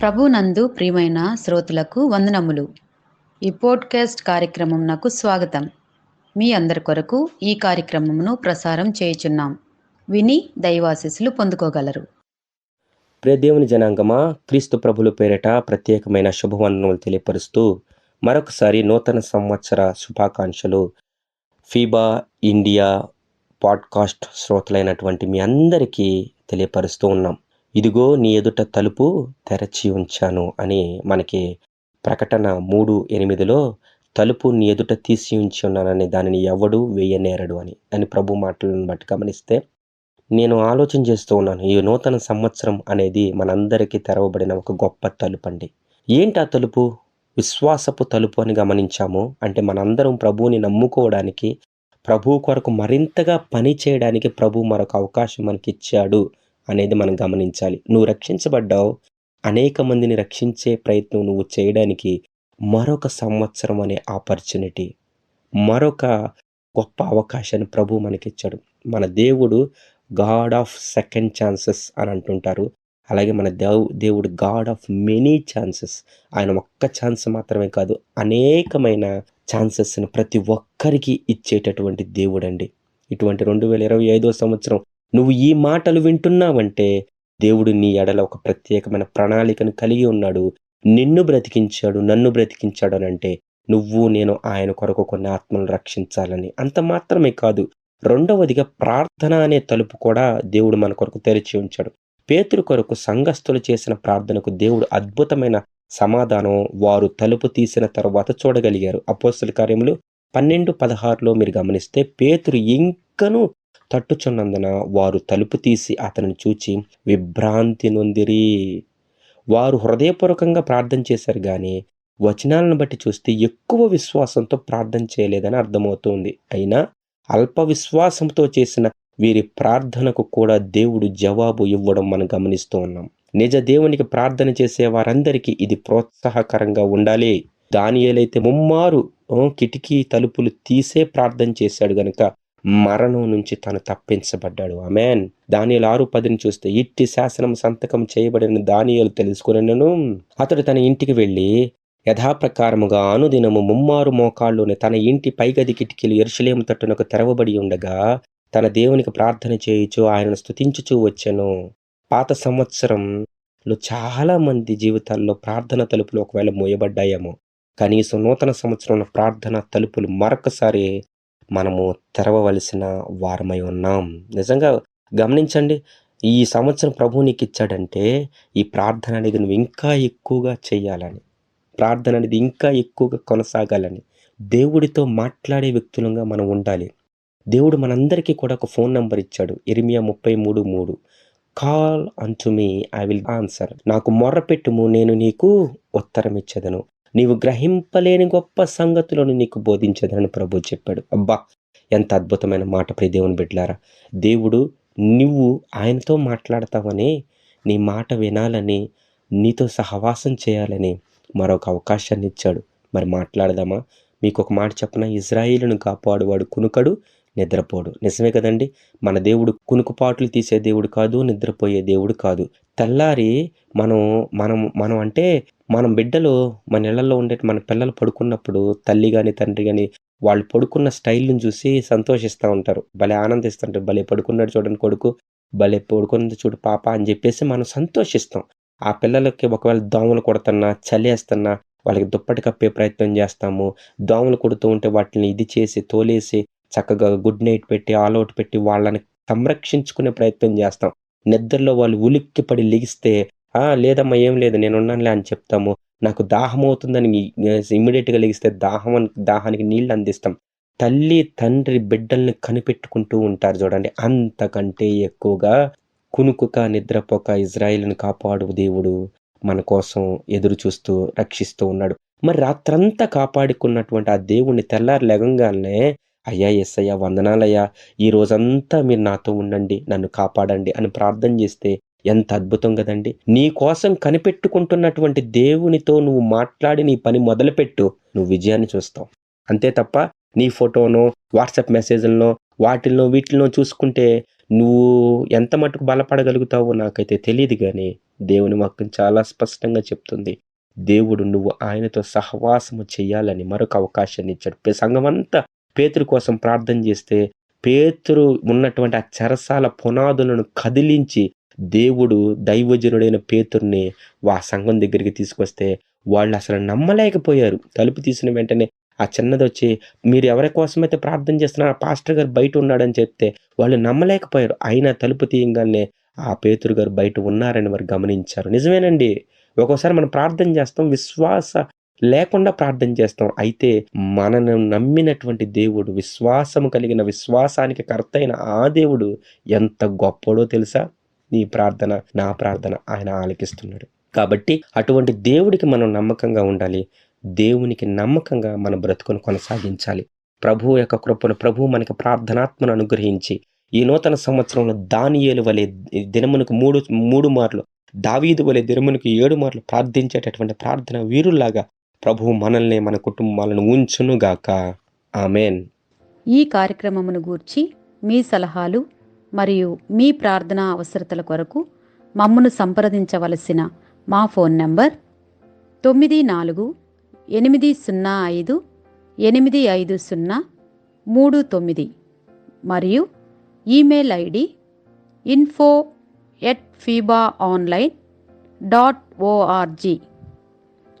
ప్రభునందు ప్రియమైన శ్రోతలకు వందనములు. ఈ పోడ్కాస్ట్ కార్యక్రమం నాకు స్వాగతం. మీ అందరి కొరకు ఈ కార్యక్రమమును ప్రసారం చేయుచున్నాం. విని దైవాశిస్సులు పొందుకోగలరు. ప్రియదేవుని జనాంగమా క్రీస్తు ప్రభుల పేరిట ప్రత్యేకమైన శుభవందనములు తెలియపరుస్తూ మరొకసారి నూతన సంవత్సర శుభాకాంక్షలు. ఫీబా ఇండియా పాడ్కాస్ట్ శ్రోతలైనటువంటి మీ అందరికీ తెలియపరుస్తూ ఉన్నాం. ఇదిగో నీ ఎదుట తలుపు తెరచి ఉంచాను అని మనకి ప్రకటన మూడు ఎనిమిదిలో తలుపు నీ ఎదుట తీసి ఉంచి ఉన్నానని దానిని ఎవడు వేయనేరడు అని. అని ప్రభు మాటలను బట్టి గమనిస్తే నేను ఆలోచన చేస్తూ ఉన్నాను. ఈ నూతన సంవత్సరం అనేది మనందరికీ తెరవబడిన ఒక గొప్ప తలుపు అండి ఏంటి ఆ తలుపు? విశ్వాసపు తలుపు అని గమనించాము. అంటే మనందరం ప్రభువుని నమ్ముకోవడానికి ప్రభు కొరకు మరింతగా పని చేయడానికి ప్రభు మరొక అవకాశం మనకి ఇచ్చాడు అనేది మనం గమనించాలి. నువ్వు రక్షించబడ్డావు. అనేక మందిని రక్షించే ప్రయత్నం నువ్వు చేయడానికి మరొక సంవత్సరం అనే ఆపర్చునిటీ మరొక గొప్ప అవకాశాన్ని ప్రభు మనకిచ్చాడు. మన దేవుడు గాడ్ ఆఫ్ సెకండ్ ఛాన్సెస్ అని అంటుంటారు. అలాగే మన దేవు దేవుడు గాడ్ ఆఫ్ మెనీ ఛాన్సెస్ ఆయన ఒక్క ఛాన్స్ మాత్రమే కాదు అనేకమైన ఛాన్సెస్ని ప్రతి ఒక్కరికి ఇచ్చేటటువంటి దేవుడు అండి ఇటువంటి రెండు వేల ఇరవై ఐదో సంవత్సరం నువ్వు ఈ మాటలు వింటున్నావంటే దేవుడు నీ ఎడల ఒక ప్రత్యేకమైన ప్రణాళికను కలిగి ఉన్నాడు. నిన్ను బ్రతికించాడు నన్ను బ్రతికించాడు అని అంటే నువ్వు నేను ఆయన కొరకు కొన్ని ఆత్మలను రక్షించాలని. అంత మాత్రమే కాదు రెండవదిగా ప్రార్థన అనే తలుపు కూడా దేవుడు మన కొరకు తెరిచి ఉంచాడు. పేతురు కొరకు సంఘస్థులు చేసిన ప్రార్థనకు దేవుడు అద్భుతమైన సమాధానం వారు తలుపు తీసిన తర్వాత చూడగలిగారు. అపోస్తుల కార్యములు పన్నెండు పదహారులో మీరు గమనిస్తే పేతురు ఇంకను తట్టుచున్నందున వారు తలుపు తీసి అతనిని చూచి విభ్రాంతి నొందిరి. వారు హృదయపూర్వకంగా ప్రార్థన చేశారు కానీ వచనాలను బట్టి చూస్తే ఎక్కువ విశ్వాసంతో ప్రార్థన చేయలేదని అర్థమవుతుంది. అయినా అల్ప విశ్వాసంతో చేసిన వీరి ప్రార్థనకు కూడా దేవుడు జవాబు ఇవ్వడం మనం గమనిస్తూ ఉన్నాం. నిజ దేవునికి ప్రార్థన చేసే వారందరికీ ఇది ప్రోత్సాహకరంగా ఉండాలి. దానియేలైతే ముమ్మారు కిటికీ తలుపులు తీసే ప్రార్థన చేశాడు గనుక మరణం నుంచి తను తప్పించబడ్డాడు. ఆమెన్. దానియలు ఆరు పదిని చూస్తే ఇట్టి శాసనం సంతకం చేయబడిన దానియలు తెలుసుకునను అతడు తన ఇంటికి వెళ్ళి యథాప్రకారముగా అనుదినము ముమ్మారు మోకాళ్ళుని తన ఇంటి పైగది కిటికీలు ఎరుసలేము తట్టునకు తెరవబడి ఉండగా తన దేవునికి ప్రార్థన చేయుచు ఆయనను స్థుతించుచూ వచ్చాను. పాత సంవత్సరంలో చాలామంది జీవితాల్లో ప్రార్థన తలుపులు ఒకవేళ మోయబడ్డాయేమో. కనీసం నూతన సంవత్సరంలో ప్రార్థన తలుపులు మరొకసారి మనము తెరవవలసిన వారమై ఉన్నాం. నిజంగా గమనించండి ఈ సంవత్సరం ప్రభు నీకు ఇచ్చాడంటే ఈ ప్రార్థన అనేది నువ్వు ఇంకా ఎక్కువగా చేయాలని ప్రార్థన అనేది ఇంకా ఎక్కువగా కొనసాగాలని దేవుడితో మాట్లాడే వ్యక్తులుగా మనం ఉండాలి. దేవుడు మనందరికీ కూడా ఒక ఫోన్ నంబర్ ఇచ్చాడు. ఇరిమియా ముప్పై మూడు మూడు. Call unto me I will answer నాకు మొర్రపెట్టుము నేను నీకు ఉత్తరం ఇచ్చేదను. నీవు గ్రహింపలేని గొప్ప సంగతులను నీకు బోధించదని ప్రభు చెప్పాడు. అబ్బా ఎంత అద్భుతమైన మాట ప్రియ దేవుని బిడ్డలారా. దేవుడు నువ్వు ఆయనతో మాట్లాడతావని నీ మాట వినాలని నీతో సహవాసం చేయాలని మరొక అవకాశాన్ని ఇచ్చాడు. మరి మాట్లాడదామా? మీకు ఒక మాట చెప్పన? ఇజ్రాయిల్ను కాపాడువాడు కునుకడు నిద్రపోడు. నిజమే కదండి? మన దేవుడు కునుకుపాట్లు తీసే దేవుడు కాదు నిద్రపోయే దేవుడు కాదు. తెల్లారి మనం మనం మనం అంటే మనం బిడ్డలు మన ఇళ్ళలో ఉండే మన పిల్లలు పడుకున్నప్పుడు తల్లి కానీ తండ్రి కానీ వాళ్ళు పడుకున్న స్టైల్ని చూసి సంతోషిస్తూ ఉంటారు. భలే ఆనందిస్తుంటారు. భలే పడుకున్నాడు చూడండి కొడుకు. భలే పడుకున్నది చూడు పాప అని చెప్పేసి మనం సంతోషిస్తాం. ఆ పిల్లలకి ఒకవేళ దోమలు కొడుతున్నా చలేస్తున్నా వాళ్ళకి దుప్పటి కప్పే ప్రయత్నం చేస్తాము. దోమలు కొడుతూ ఉంటే వాటిని ఇది చేసి తోలేసి చక్కగా గుడ్ నైట్ పెట్టి ఆల్అౌట్ పెట్టి వాళ్ళని సంరక్షించుకునే ప్రయత్నం చేస్తాం. నిద్రలో వాళ్ళు ఉలిక్కి పడి లెగిస్తే లేదమ్మా ఏం లేదు నేను ఉన్నానులే అని చెప్తాము. నాకు దాహం అవుతుందని ఇమ్మీడియట్గా లెగిస్తే దాహం దాహానికి నీళ్ళు అందిస్తాం. తల్లి తండ్రి బిడ్డల్ని కనిపెట్టుకుంటూ ఉంటారు చూడండి. అంతకంటే ఎక్కువగా కునుకుక నిద్రపోక ఇజ్రాయిల్ని కాపాడు దేవుడు మన కోసం ఎదురు చూస్తూ రక్షిస్తూ ఉన్నాడు. మరి రాత్రంతా కాపాడుకున్నటువంటి ఆ దేవుణ్ణి తెల్లారి లెగంగానే అయ్యా ఎస్ వందనాలయ్యా. ఈ రోజంతా మీరు నాతో ఉండండి నన్ను కాపాడండి అని ప్రార్థన చేస్తే ఎంత అద్భుతం కదండి. నీ కోసం కనిపెట్టుకుంటున్నటువంటి దేవునితో నువ్వు మాట్లాడి నీ పని మొదలుపెట్టు నువ్వు విజయాన్ని చూస్తావు. అంతే తప్ప నీ ఫోటోనో వాట్సాప్ మెసేజ్లను వాటిల్లో వీటిల్లో చూసుకుంటే నువ్వు ఎంత మటుకు బలపడగలుగుతావో నాకైతే తెలియదు కానీ దేవుని వాక్యం చాలా స్పష్టంగా చెప్తుంది. దేవుడు నువ్వు ఆయనతో సహవాసము చేయాలని మరొక అవకాశాన్ని ఇచ్చాడు. సంఘమంతా పేతురు కోసం ప్రార్థన చేస్తే పేతురు ఉన్నటువంటి ఆ చెరసాల పునాదులను కదిలించి దేవుడు దైవజనుడైన పేతుర్ని ఆ సంఘం దగ్గరికి తీసుకొస్తే వాళ్ళు అసలు నమ్మలేకపోయారు. తలుపు తీసిన వెంటనే ఆ చిన్నది వచ్చి మీరు ఎవరి కోసమైతే ప్రార్థన చేస్తున్నారో పాస్టర్ గారు బయట ఉన్నాడని చెప్తే వాళ్ళు నమ్మలేకపోయారు. అయినా తలుపు తీయంగానే ఆ పేతురు గారు బయట ఉన్నారని వారు గమనించారు. నిజమేనండి. ఒక్కోసారి మనం ప్రార్థన చేస్తాం విశ్వాస లేకుండా ప్రార్థన చేస్తాం. అయితే మనను నమ్మినటువంటి దేవుడు విశ్వాసము కలిగిన విశ్వాసానికి కర్త అయిన ఆ దేవుడు ఎంత గొప్పడో తెలుసా? నీ ప్రార్థన నా ప్రార్థన ఆయన ఆలకిస్తున్నాడు. కాబట్టి అటువంటి దేవుడికి మనం నమ్మకంగా ఉండాలి. దేవునికి నమ్మకంగా మన బ్రతుకును కొనసాగించాలి. ప్రభు యొక్క కృపను ప్రభు మనకి ప్రార్థనాత్మను అనుగ్రహించి ఈ నూతన సంవత్సరంలో దానియేలు వలె దినమునకు మూడు మూడు మార్లు దావీదు వలె దినమునకు ఏడు మార్లు ప్రార్థించేటటువంటి ప్రార్థన వీరుల్లాగా ప్రభు మనల్ని మన కుటుంబాలను ఉంచునుగాక. ఆమెన్. ఈ కార్యక్రమమును గూర్చి మీ సలహాలు మరియు మీ ప్రార్థనా అవసరతల కొరకు మమ్మను సంప్రదించవలసిన మా ఫోన్ నంబర్ తొమ్మిది నాలుగు ఎనిమిది సున్నా ఐదు ఎనిమిది ఐదు సున్నా మూడు తొమ్మిది మరియు email ID info at FEBA online dot O R G